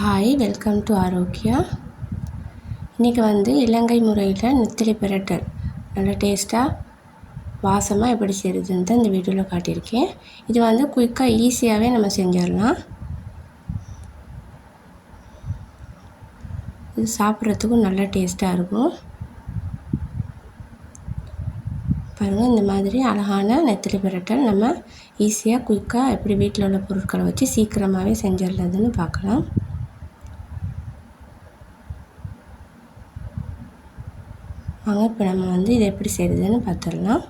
Hi welcome to Arokya இன்றைக்கி வந்து இலங்கை முறையில் நெத்திலி பிரட்டல் நல்ல டேஸ்ட்டாக வாசமாக எப்படி செய்கிறதுன்னு தான் இந்த வீடியோவில் காட்டியிருக்கேன். இது வந்து குயிக்காக ஈஸியாகவே நம்ம செஞ்சிடலாம். இது சாப்பிட்றதுக்கும் நல்ல டேஸ்ட்டாக இருக்கும். பாருங்கள் இந்த மாதிரி அழகான நெத்திலி பிரட்டல் நம்ம ஈஸியாக குயிக்காக எப்படி வீட்டில் உள்ள பொருட்களை வச்சு சீக்கிரமாகவே செஞ்சிடலாதுன்னு பார்க்கலாம். வாங்க இப்போ நம்ம வந்து இதை எப்படி செய்கிறதுன்னு பார்த்துடலாம்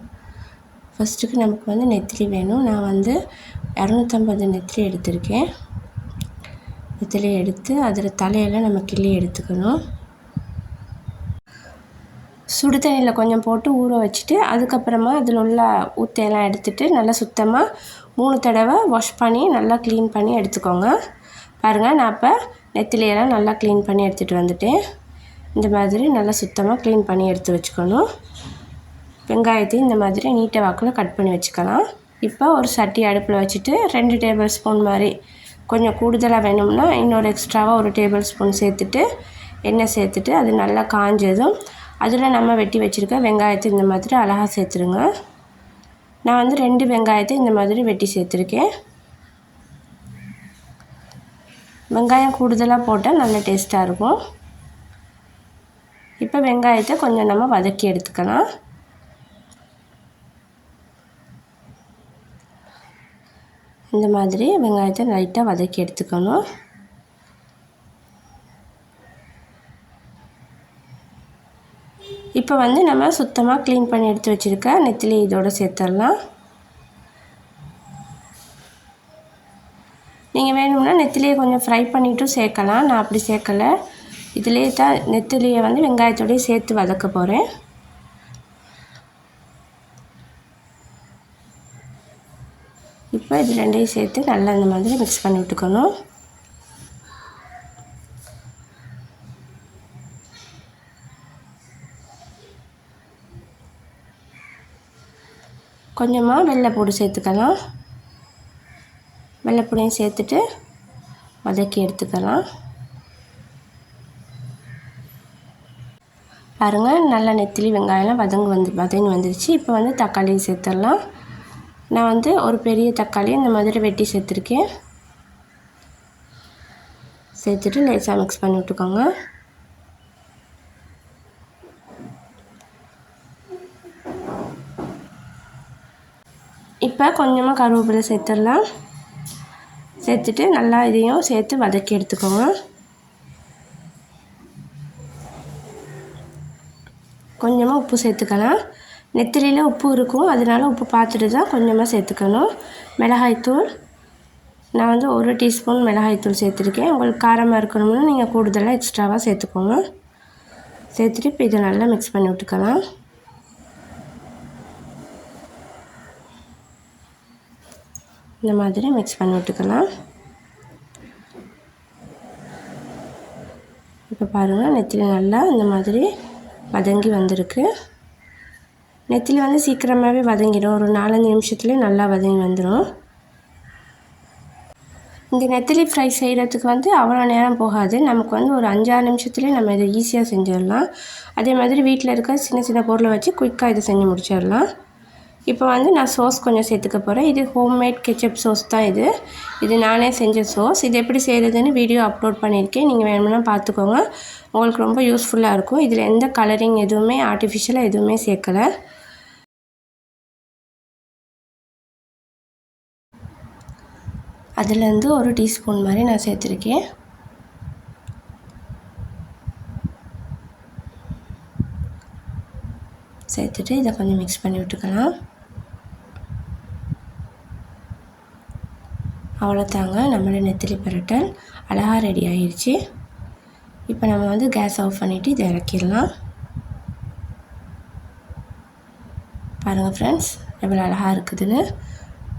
ஃபஸ்ட்டுக்கு நமக்கு வந்து நெத்திலி வேணும். நான் வந்து இரநூத்தம்பது நெத்திலி எடுத்திருக்கேன். நெத்திலி எடுத்து அதில் தலையெல்லாம் நம்ம கிள்ளி எடுத்துக்கணும். சுடு தண்ணியில் கொஞ்சம் போட்டு ஊற வச்சுட்டு அதுக்கப்புறமா அதில் உள்ள ஊத்தையெல்லாம் எடுத்துகிட்டு நல்லா சுத்தமாக மூணு தடவை வாஷ் பண்ணி நல்லா க்ளீன் பண்ணி எடுத்துக்கோங்க. பாருங்கள் நான் இப்போ நெத்திலியெல்லாம் நல்லா க்ளீன் பண்ணி எடுத்துகிட்டு வந்துட்டேன். இந்த மாதிரி நல்லா சுத்தமாக க்ளீன் பண்ணி எடுத்து வச்சுக்கணும். வெங்காயத்தையும் இந்த மாதிரி நீட்டை வாக்கில் கட் பண்ணி வச்சுக்கலாம். இப்போ ஒரு சட்டி அடுப்பில் வச்சுட்டு ரெண்டு டேபிள் ஸ்பூன் மாதிரி கொஞ்சம் கூடுதலாக வேணும்னா இன்னொரு எக்ஸ்ட்ராவாக ஒரு டேபிள் ஸ்பூன் சேர்த்துட்டு எண்ணெய் சேர்த்துட்டு அது நல்லா காஞ்சதும் அதில் நம்ம வெட்டி வச்சுருக்க வெங்காயத்தை இந்த மாதிரி அழகாக சேர்த்துருங்க. நான் வந்து ரெண்டு வெங்காயத்தை இந்த மாதிரி வெட்டி சேர்த்துருக்கேன். வெங்காயம் கூடுதலாக போட்டால் நல்ல டேஸ்ட்டாக இருக்கும். இப்போ வெங்காயத்தை கொஞ்சம் நம்ம வதக்கி எடுத்துக்கலாம். இந்த மாதிரி வெங்காயத்தை லைட்டாக வதக்கி எடுத்துக்கணும். இப்போ வந்து நம்ம சுத்தமாக க்ளீன் பண்ணி எடுத்து வச்சுருக்க நெத்திலி இதோடு சேர்த்துடலாம். நீங்கள் வேணும்னா நெத்திலியை கொஞ்சம் ஃப்ரை பண்ணிவிட்டும் சேர்க்கலாம். நான் அப்படி சேர்க்கலை. இதிலே தான் நெத்திலியை வந்து வெங்காயத்தோடய சேர்த்து வதக்க போகிறேன் இப்போ இது ரெண்டையும் சேர்த்து நல்லா இந்த மாதிரி மிக்ஸ் பண்ணி விட்டுக்கணும். கொஞ்சமாக வெள்ளைப்பூடு சேர்த்துக்கலாம். வெள்ளைப்பூடையும் சேர்த்துட்டு வதக்கி எடுத்துக்கலாம். பாருங்கள் நல்லா நெத்திலி வெங்காயம்லாம் வதங்கு வந்து வதங்கி வந்துருச்சு. இப்போ வந்து தக்காளி சேர்த்துடலாம். நான் வந்து ஒரு பெரிய தக்காளி இந்த மாதிரி வெட்டி சேர்த்துருக்கேன். சேர்த்துட்டு லேசாக மிக்ஸ் பண்ணி விட்டுக்கோங்க. இப்போ கொஞ்சமாக கருவேப்பிலை சேர்த்துடலாம். சேர்த்துட்டு நல்லா இதையும் சேர்த்து வதக்கி எடுத்துக்கோங்க. கொஞ்சமாக உப்பு சேர்த்துக்கலாம். நெத்திலியில் உப்பு இருக்கும். அதனால உப்பு பார்த்துட்டு தான் கொஞ்சமாக சேர்த்துக்கணும். மிளகாய்த்தூள் நான் வந்து ஒரு டீஸ்பூன் மிளகாய்த்தூள் சேர்த்துருக்கேன். உங்களுக்கு காரமாக இருக்கணும்னா நீங்கள் கூடுதலாக எக்ஸ்ட்ராவாக சேர்த்துக்கோங்க. சேர்த்துட்டு இப்போ இதை நல்லா மிக்ஸ் பண்ணி விட்டுக்கலாம். இந்த மாதிரி மிக்ஸ் பண்ணி விட்டுக்கலாம். இப்போ பாருங்கள் நெத்திலி நல்லா இந்த மாதிரி வதங்கி வந்திருக்கு. நெத்திலி வந்து சீக்கிரமாகவே வதங்கிடும். ஒரு நாலஞ்சு நிமிஷத்துலேயே நல்லா வதங்கி வந்துடும் இந்த நெத்திலி ஃப்ரை செய்கிறதுக்கு வந்து அவ்வளோ நேரம் போகாது. நமக்கு வந்து ஒரு அஞ்சாறு நிமிஷத்துலேயே நம்ம இதை ஈஸியாக செஞ்சிடலாம். அதே மாதிரி வீட்டில் இருக்க சின்ன சின்ன பொருளை வச்சு குயிக்காக இதை செஞ்சு முடிச்சிடலாம். இப்போ வந்து நான் சோஸ் கொஞ்சம் சேர்த்துக்க போகிறேன் இது ஹோம்மேட் கெச்சப் சோஸ் தான் இது. இது நானே செஞ்ச சோஸ் இது எப்படி செய்கிறதுன்னு வீடியோ அப்லோட் பண்ணியிருக்கேன். நீங்கள் வேணும்னா பார்த்துக்கோங்க. உங்களுக்கு ரொம்ப யூஸ்ஃபுல்லாக இருக்கும். இதில் எந்த கலரிங் எதுவுமே ஆர்டிஃபிஷியலாக எதுவுமே சேர்க்கலை. அதுலேருந்து ஒரு டீஸ்பூன் மாதிரி நான் சேர்த்துருக்கேன். சேர்த்துட்டு இதை கொஞ்சம் மிக்ஸ் பண்ணி விட்டுக்கலாம். அவ்வளோதாங்க நம்மளோட நெத்திலி பரட்டல் அழகாக ரெடி ஆயிடுச்சு இப்போ நம்ம வந்து கேஸ் ஆஃப் பண்ணிவிட்டு இதை இறக்கிடலாம். பாருங்கள் ஃப்ரெண்ட்ஸ் எவ்வளோ அழகாக இருக்குதுன்னு.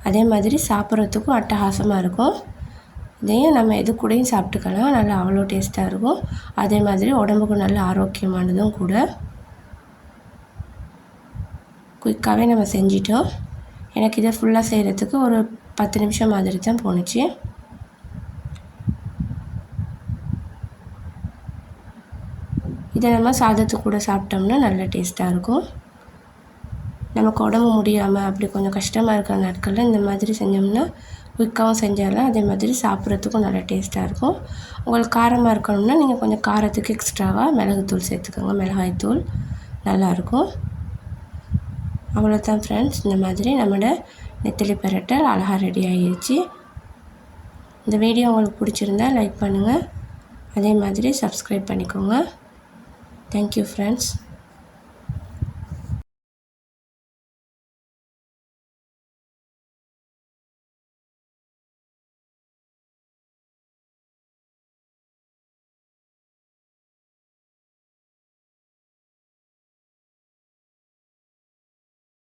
அதே மாதிரி சாப்பிட்றதுக்கும் அட்டகாசமாக இருக்கும். இதையும் நம்ம எது கூடயும் சாப்பிட்டுக்கலாம். நல்லா அவ்வளோ டேஸ்ட்டாக இருக்கும். அதே மாதிரி உடம்புக்கு நல்ல ஆரோக்கியமானதும் கூட. குயிக்காகவே நம்ம செஞ்சிட்டோம். எனக்கு இதை ஃபுல்லாக செய்கிறதுக்கு ஒரு பத்து நிமிஷம் மாதிரி தான் போணுச்சு. இதை நம்ம சாதத்து கூட சாப்பிட்டோம்னா நல்ல டேஸ்ட்டாக இருக்கும். நமக்கு உடம்பு முடியாமல் அப்படி கொஞ்சம் கஷ்டமாக இருக்கிற நாட்களில் இந்த மாதிரி செஞ்சோம்னா குயிக்காகவும் செஞ்சாலும் அதே மாதிரி சாப்பிட்றதுக்கும் நல்லா டேஸ்ட்டாக இருக்கும். உங்களுக்கு காரமாக இருக்கணும்னா நீங்கள் கொஞ்சம் காரத்துக்கு எக்ஸ்ட்ராவாக மிளகுத்தூள் சேர்த்துக்கோங்க. மிளகாய்த்தூள் நல்லாயிருக்கும் அவ்வளோதான் ஃப்ரெண்ட்ஸ் இந்த மாதிரி நம்மளோட நெத்திலி பரட்டல் அழகாக ரெடி ஆகிடுச்சு இந்த வீடியோ உங்களுக்கு பிடிச்சிருந்தா லைக் பண்ணுங்கள் அதே மாதிரி சப்ஸ்கிரைப் பண்ணிக்கோங்க. Thank you friends